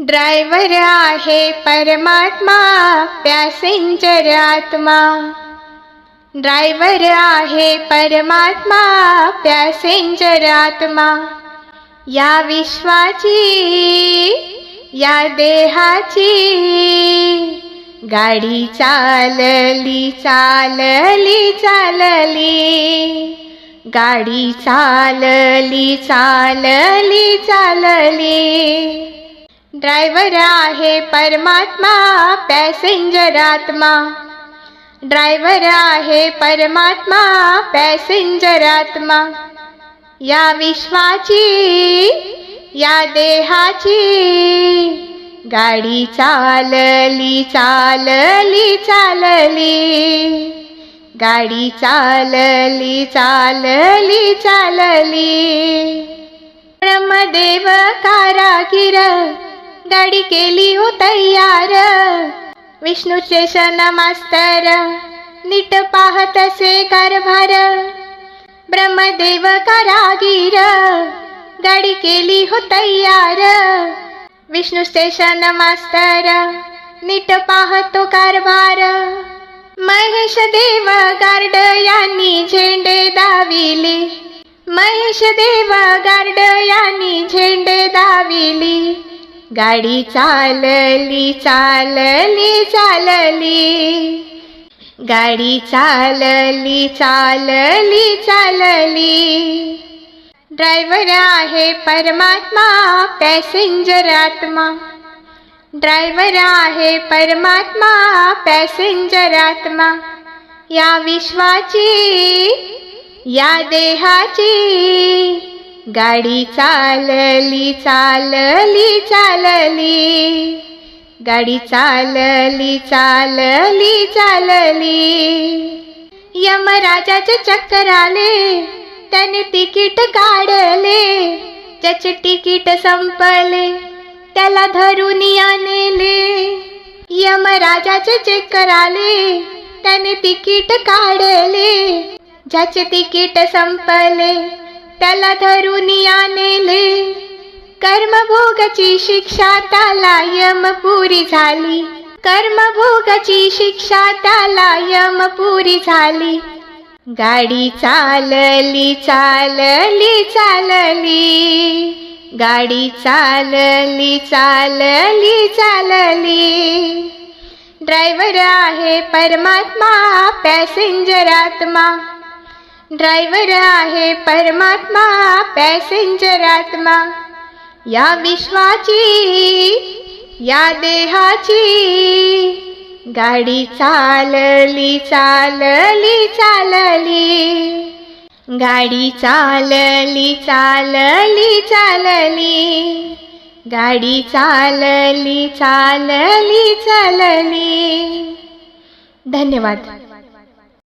Driver आहे परमात्मा passenger आत्मा. ड्रायव्हर आहे परमात्मा पॅसेंजर आत्मा. या विश्वाची या देहाची गाडी चालली चालली चालली. गाडी चालली चालली चालली. ड्रायव्हर आहे परमात्मा पॅसेंजर आत्मा. ड्रायव्हर आहे परमात्मा पॅसेंजर आत्मा. या विश्वाची या देहाची गाडी चालली चालली चालली. गाडी चालली चालली चालली. ब्रह्मदेव कारागिर गाडी केली हो तयार विष्णूचे शन मास्तर नीट पाहत असे कारभार ब्रह्मदेव कारागिर गाडी केली हो तयार विष्णू स्टेशन मास्तर नीट पाहतो कारभार महेश देव गार्ड यांनी झेंडे दाविले महेश देव गार्ड यांनी झेंडे दाविली गाडी चालली चालली चालली. गाडी चालली चालली चालली. ड्रायव्हर आहे परमात्मा पॅसेंजर आत्मा. ड्रायव्हर आहे परमात्मा पॅसेंजर आत्मा. या विश्वाची या देहाची गाडी चालली चालली चालली. गाडी चालली चालली चालली. यमराजाचे चक्कर आले त्याने तिकीट काढले. ज्याचे तिकीट संपले त्याला धरून या नेले यमराजाचे चक्कर आले त्याने तिकीट काढले. ज्याचे तिकीट संपले त्याला धरून या नेले कर्मभोगाची शिक्षा त्याला यमपुरी झाली. कर्मभोगाची शिक्षा त्याला यमपुरी झाली. गाडी चालली चालली चालली. गाडी चालली चालली चालली. ड्रायव्हर आहे परमात्मा पॅसेंजर आत्मा. ड्रायव्हर आहे परमात्मा पॅसेंजर आत्मा. या विश्वाची या देहाची गाडी चालली चालली चालली. गाडी चालली चालली चालली. गाडी चालली चालली चालली. धन्यवाद.